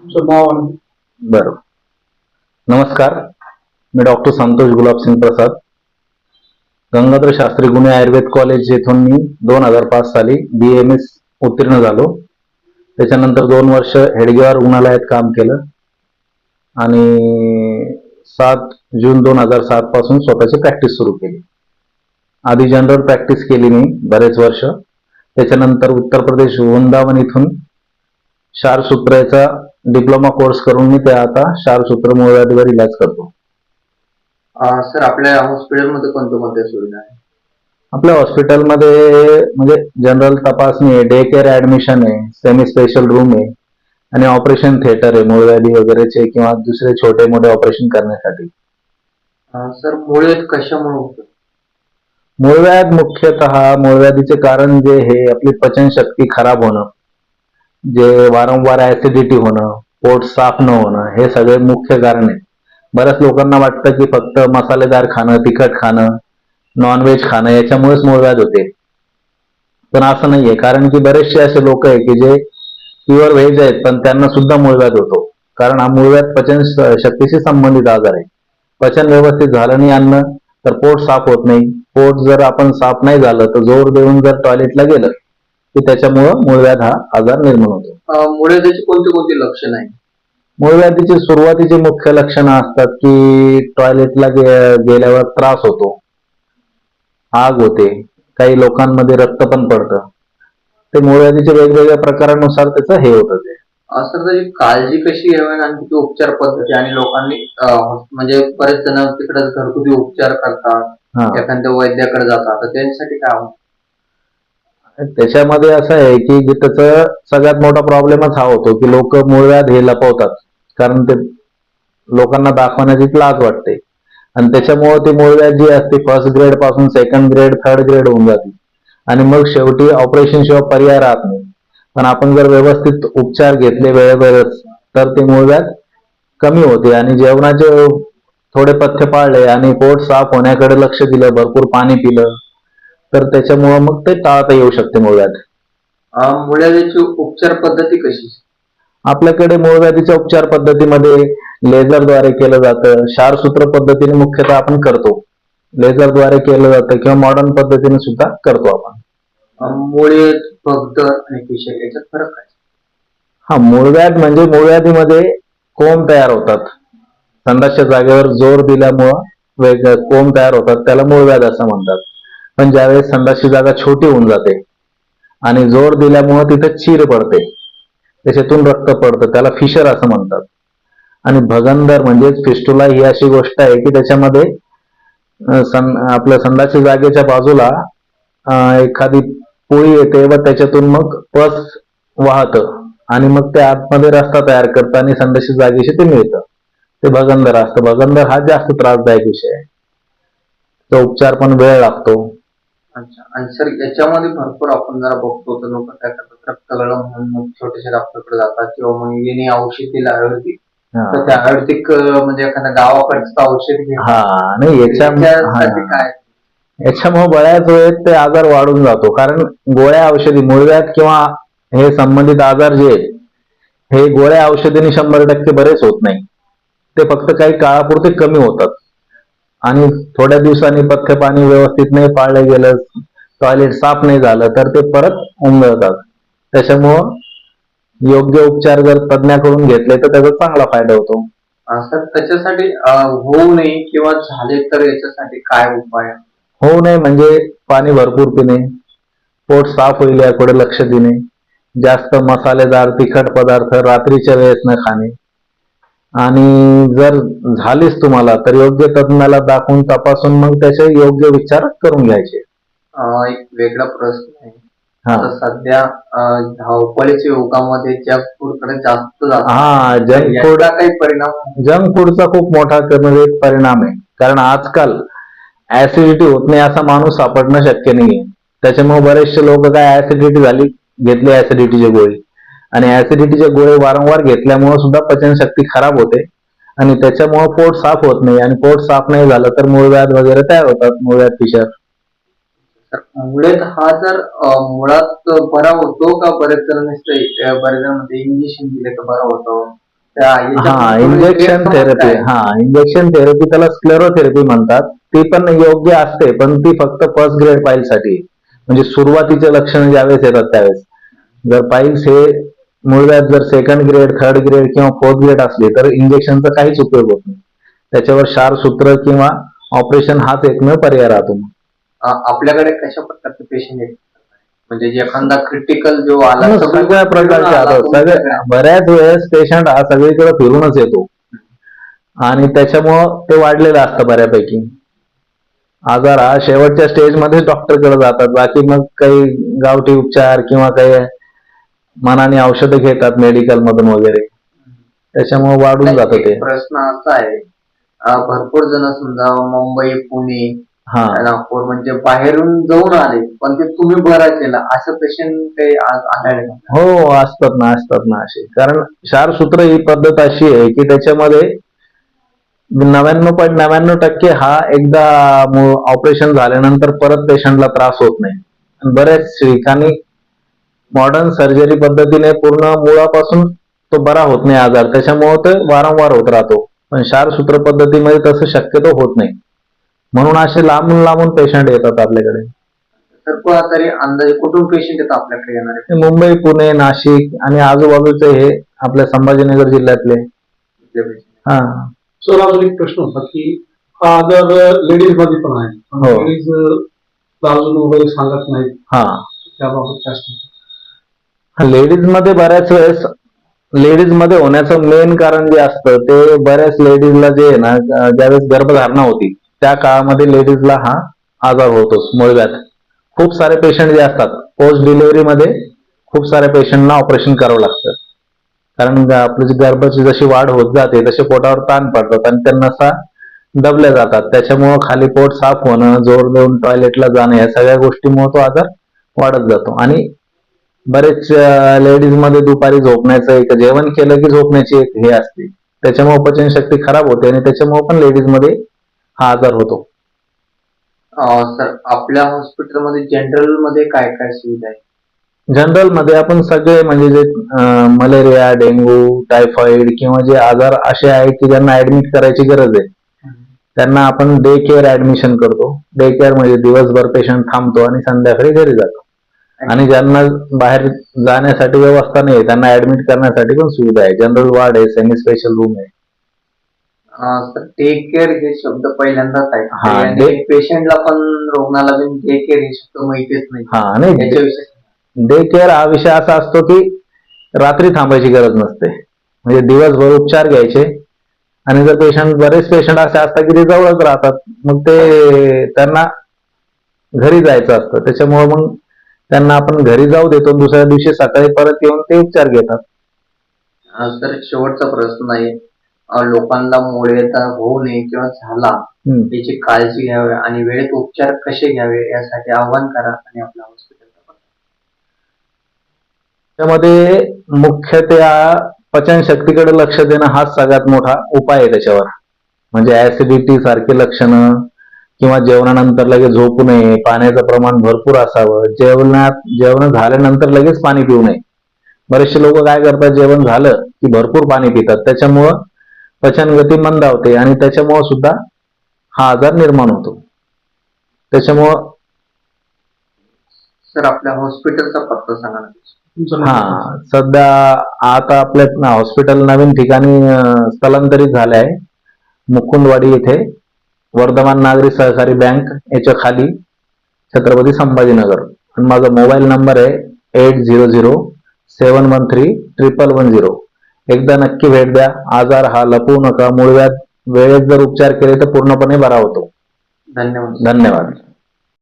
तुमचं नमस्कार. मी डॉक्टर संतोष गुलाबसिंग प्रसाद. गंगाधर शास्त्री गुन्हे आयुर्वेद कॉलेज येथून मी दोन हजार पाच साली बी एम एस उत्तीर्ण झालो. त्याच्यानंतर दोन वर्ष हेडगेवार रुग्णालयात काम केलं. आणि सात जून दोन हजार सात पासून स्वतःची प्रॅक्टिस सुरू केली. आधी जनरल प्रॅक्टिस केली मी बरेच वर्ष. त्याच्यानंतर उत्तर प्रदेश वृंदावन इथून क्षारसूत्राचा डिप्लोमा कोर्स करून मी ते आता क्षारसूत्र मूळव्याधीवर इलाज करतो. सर आपल्या हॉस्पिटलमध्ये कोणत्या कोणत्या सुविधा आहे आपल्या हॉस्पिटलमध्ये म्हणजे जनरल तपासणी आहे डे केअर ऍडमिशन आहे सेमी स्पेशल रूम आहे आणि ऑपरेशन थिएटर आहे मूळव्याधी वगैरेचे किंवा दुसरे छोटे मोठे ऑपरेशन करण्यासाठी. अं, सर मुळे कशामुळे होतं? मूळव्याध मुख्यतः मूळव्याधीचे कारण जे हे आपली पचनशक्ती खराब होणं. जे वारंवार ऍसिडिटी होणं पोट साफ न होणं हे सगळे मुख्य कारण आहेत. बऱ्याच लोकांना वाटतं की फक्त मसालेदार खाणं तिखट खाणं नॉनव्हेज खाणं याच्यामुळेच मूळव्याध होते. पण असं नाहीये. कारण की बरेचसे असे लोक आहे की जे प्युअर व्हेज आहेत पण त्यांना सुद्धा मूळव्याध होतो. कारण हा मूळव्याध पचन शक्तीशी संबंधित आजार आहे. पचन व्यवस्थित झालं नाही अन्न तर पोट साफ होत नाही. पोट जर आपण साफ नाही झालं तर जोर देऊन जर टॉयलेटला गेलं की त्याच्यामुळं मूळव्याध हा आजार निर्माण होतो. अं, मुळे त्याची कोणती कोणती लक्षणं आहे मूळव्याधीची सुरुवातीची मुख्य लक्षणं असतात की टॉयलेटला गेल्यावर त्रास होतो आग होते काही लोकांमध्ये रक्त पण पडतं. ते मूळव्याधीच्या वेगवेगळ्या प्रकारानुसार त्याचं हे होतं ते. सर त्याची काळजी कशी घ्यावी आणि त्याची उपचार पद्धती आणि लोकांनी म्हणजे बरेच जण तिकडे घरगुती उपचार करतात एखाद्या वैद्याकडे जातात तर त्यांच्यासाठी काय? त्याच्यामध्ये असं आहे की त्याचा सगळ्यात मोठा प्रॉब्लेमच हा होतो की लोक मूळव्याध हे लपवतात. कारण ते लोकांना दाखवण्याची लाज वाटते. आणि त्याच्यामुळे ती मूळव्याध जी असते फर्स्ट ग्रेडपासून सेकंड ग्रेड थर्ड ग्रेड होऊन जाते. आणि मग शेवटी ऑपरेशन शिवाय पर्याय राहत नाही. पण आपण जर व्यवस्थित उपचार घेतले वेळेवरच तर ते मूळव्याध कमी होते. आणि जेवणाचे थोडे पथ्य पाळले आणि पोट साफ होण्याकडे लक्ष दिलं भरपूर पाणी पिलं तर त्याच्यामुळं मग ते टाळता येऊ शकते मूळव्याध? अं, मुळव्याधीची उपचार पद्धती कशी? आपल्याकडे मूळव्याधीच्या उपचार पद्धतीमध्ये लेझरद्वारे केलं जातं. क्षारसूत्र पद्धतीने मुख्यतः आपण करतो. लेझरद्वारे केलं जातं किंवा मॉडर्न पद्धतीने सुद्धा करतो आपण. अं, मुळे भगदर आणि पिशर याच्यात फरक काय? हा मूळव्याध म्हणजे मूळव्याधीमध्ये कोंब तयार होतात. संडासच्या जागेवर जोर दिल्यामुळं वेग कोंब तयार होतात. त्याला मूळव्याध असं म्हणतात. पण ज्यावेळेस संडासची जागा छोटी होऊन जाते आणि जोर दिल्यामुळं तिथे चीर पडते. त्याच्यातून रक्त पडतं त्याला फिशर असं म्हणतात. आणि भगंदर म्हणजेच फिस्टुला ही अशी गोष्ट आहे की त्याच्यामध्ये सं आपल्या संडासच्या जागेच्या बाजूला एखादी पोळी येते व त्याच्यातून मग पस वाहत आणि मग ते आतमध्ये रस्ता तयार करतं आणि संडासच्या जागेशी ते मिळतं. ते भगंदर असतं. भगंदर हा जास्त त्रासदायक विषय आहे. तो उपचार पण वेळ लागतो. अच्छा. आणि सर याच्यामध्ये भरपूर आपण जरा बघतो तर लोक काय करतात रक्त गळा म्हणून मग छोट्याशा डॉक्टरकडे जातात किंवा मग येणे औषध दिलं आयुर्वेदिक. तर ते आयुर्वेदिक अं, म्हणजे एखाद्या गावाकडचं औषध घेऊन हा नाही याच्या त्याच्यासाठी हा. काय? याच्यामुळे बऱ्याच वेळेत ते आजार वाढून जातो. कारण गोळ्या औषधी मूळव्याध किंवा हे संबंधित आजार जे आहेत हे गोळ्या औषधीने शंभर टक्के बरेच होत नाही. ते फक्त काही काळापुरते कमी होतात. आणि थोड्या दिवसांनी पथ्य पाणी व्यवस्थित नाही पाळलं गेलं टॉयलेट साफ नाही झालं तर ते परत उमगळतात त्याच्यामुळं योग्य उपचार जर तज्ञाकडून घेतले तर त्याचा चांगला फायदा होतो. सर त्याच्यासाठी होऊ नये किंवा झाले तर याच्यासाठी काय उपाय? होऊ नये म्हणजे पाणी भरपूर पिणे पोट साफ होईल याकडे लक्ष देणे जास्त मसालेदार तिखट पदार्थ रात्रीच्या वेळेस न खाणे. आणि जर झालीच तुम्हाला तर योग्य तज्ञाला दाखवून तपासून मग त्याचे योग्य विचार करून घ्यायचे. एक वेगळा प्रश्न आहे. हा. सध्या अं, धावपळीच्या युगामध्ये जंक फूडकडे जास्त जात हा जंक फूड याचा काही परिणाम जंक फूडचा खूप मोठा त्यामध्ये एक परिणाम आहे. कारण आजकाल ऍसिडिटी होत नाही असा माणूस सापडणं शक्य नाहीये. त्याच्यामुळे बरेचसे लोक काय ऍसिडिटी झाली घेतली ऍसिडिटीची गोळी. आणि ऍसिडिटीचे गोळे वारंवार घेतल्यामुळे सुद्धा पचनशक्ती खराब होते. आणि त्याच्यामुळे पोट साफ होत नाही. आणि पोट साफ नाही झालं तर मूळव्याध वगैरे तयार होतात मूळव्याध पिशर मुळात हा जर मुळात बरा होतो का बरेच जण नुसतं, अं, बरेच जण म्हणते इंजेक्शन दिले तर बरा होतो? हा इंजेक्शन थेरपी? हा इंजेक्शन थेरपी त्याला स्क्लेरोथेरपी म्हणतात. ती पण योग्य असते पण ती फक्त फर्स्ट ग्रेड पाईल साठी. म्हणजे सुरुवातीचे लक्षण ज्यावेळेस येतात त्यावेळेस. जर पाईल्स हे मूळव्याध जर सेकंड ग्रेड थर्ड ग्रेड किंवा फोर्थ ग्रेड असली तर इंजेक्शनचा काहीच उपयोग होत नाही. त्याच्यावर क्षार सूत्र किंवा ऑपरेशन हाच एकमेव पर्याय राहतो. आपल्याकडे कशा प्रकारचे पेशंट येतात म्हणजे जे एखादा क्रिटिकल जो आला सगळ्या प्रकारचे बऱ्याच वेळेस पेशंट हा सगळीकडे फिरूनच येतो. आणि त्याच्यामुळं ते वाढलेलं असतं बऱ्यापैकी. आजार हा शेवटच्या स्टेजमध्ये डॉक्टरकडे जातात. बाकी मग काही गावठी उपचार किंवा काही मनाने औषधं घेतात मेडिकल मधून वगैरे. त्याच्यामुळे वाढून जातं ते. प्रश्न असा आहे. अ, भरपूर जण समजा मुंबई पुणे हा. नागपूर म्हणजे बाहेरून जाऊन आले पण ते तुम्ही बरा केला. असं पेशंट काही आज आढळले का? हो असतात ना असतात ना असे. कारण क्षारसूत्र ही पद्धत अशी आहे की त्याच्यामध्ये नव्याण्णव पॉईंट नव्याण्णव टक्के हा एकदा ऑपरेशन झाल्यानंतर परत पेशंटला त्रास होत नाही. आणि बऱ्याच ठिकाणी मॉडर्न सर्जरी पद्धतीने पूर्ण मुळापासून तो बरा होत नाही आजार. त्याच्यामुळे ते वारंवार होत राहतो. पण क्षारसूत्र पद्धतीमध्ये तसं शक्यतो होत नाही. म्हणून असे लांबून लांबून पेशंट येतात आपल्याकडे. तर अंदाजे कुठून पेशंट येतात आपल्याकडे येणारे? ते मुंबई पुणे नाशिक आणि आजूबाजूचे हे आपल्या संभाजीनगर जिल्ह्यातले? हा. सर अजून एक प्रश्न होता की हा जर लेडीजमध्ये पण आहे. हो. लेडीज अजून वगैरे सांगत नाहीत. हा. त्याबाबत सांगता? लेडीजमध्ये बऱ्याच वेळेस लेडीजमध्ये होण्याचं मेन कारण जे असतं ते बऱ्याच लेडीजला जे आहे ना ज्यावेळेस गर्भधारणा होती त्या काळामध्ये लेडीजला हा आजार होतोच मुळव्यात खूप सारे पेशंट जे असतात पोस्ट डिलिव्हरी मध्ये खूप साऱ्या पेशंटना ऑपरेशन करावं लागतं. कारण आपली जी गर्भाची जशी वाढ होत जाते तसे पोटावर ताण पडतात आणि त्यांना सा दबल्या जातात. त्याच्यामुळं खाली पोट साफ होणं जोर देऊन टॉयलेटला जाणं या सगळ्या गोष्टीमुळे तो आजार वाढत जातो. आणि बरेच लेडीजमध्ये दुपारी झोपण्याचं एक जेवण केलं की झोपण्याची एक हे असते. त्याच्यामुळे पचनशक्ती खराब होते आणि त्याच्यामुळे पण लेडीजमध्ये हा आजार होतो. सर आपल्या हॉस्पिटलमध्ये जनरलमध्ये काय काय सुविधा आहे जनरलमध्ये आपण सगळे म्हणजे जे मलेरिया डेंग्यू टायफॉइड किंवा जे आजार असे आहेत की ज्यांना ऍडमिट करायची गरज आहे. त्यांना आपण डे केअर ऍडमिशन करतो. डे केअर म्हणजे दिवसभर पेशंट थांबतो आणि संध्याकाळी घरी जातो. आणि ज्यांना बाहेर जाण्यासाठी व्यवस्था नाही त्यांना ऍडमिट करण्यासाठी पण सुविधा आहे. जनरल वार्ड आहे सेमी स्पेशल रूम आहे. टेक केअर हे शब्द पहिल्यांदाच आहे आणि पेशंटला पण रुग्णाला पण टेक केअर हे शब्द माहितीच नाही. हा नाही डे केअर हा विषय असा असतो की रात्री थांबायची गरज नसते. म्हणजे दिवसभर उपचार घ्यायचे. आणि जर पेशंट बरेच पेशंट असे असतात की ते जवळच राहतात. मग ते त्यांना घरी जायचं असतं. त्याच्यामुळे मग त्यांना आपण घरी जाऊ देतो दुसऱ्या दिवशी सकाळी परत येऊन ते उपचार घेतात. सर शेवटचा प्रश्न आहे. लोकांना मुळव्याध होऊ नये किंवा झाला. याची काळजी घ्यावी आणि वेळेत उपचार कसे घ्यावे यासाठी आव्हान करा आणि आपल्या हॉस्पिटलचा त्यामध्ये मुख्यतः पचनशक्तीकडे लक्ष देणं हाच सगळ्यात मोठा उपाय आहे त्याच्यावर. म्हणजे ऍसिडिटी सारखी लक्षणं किंवा जेवणानंतर लगेच झोपू नये पाण्याचं प्रमाण भरपूर असावं जेवणात जेवण झाल्यानंतर लगेच पाणी पिऊ नये. बरेचसे लोक काय करतात जेवण झालं की भरपूर पाणी पितात. त्याच्यामुळं पचनगती मंदावते आणि त्याच्यामुळं सुद्धा हा आजार निर्माण होतो. त्याच्यामुळं सर आपल्या हॉस्पिटलचा पत्ता सांगा ना. तुमचं नाव हा? सध्या आता आपल्या हॉस्पिटल नवीन ठिकाणी स्थलांतरित झाले आहे मुकुंदवाडी येथे. वर्धमान नागरी सहकारी बँक याच्या खाली छत्रपती संभाजीनगर. आणि माझा मोबाईल नंबर आहे eight zero zero seven one three triple one zero. एकदा नक्की भेट द्या. आजार हा लपवू नका. मूळव्याध वेळेत जर उपचार केले तर पूर्णपणे बरा होतो. धन्यवाद. धन्यवाद.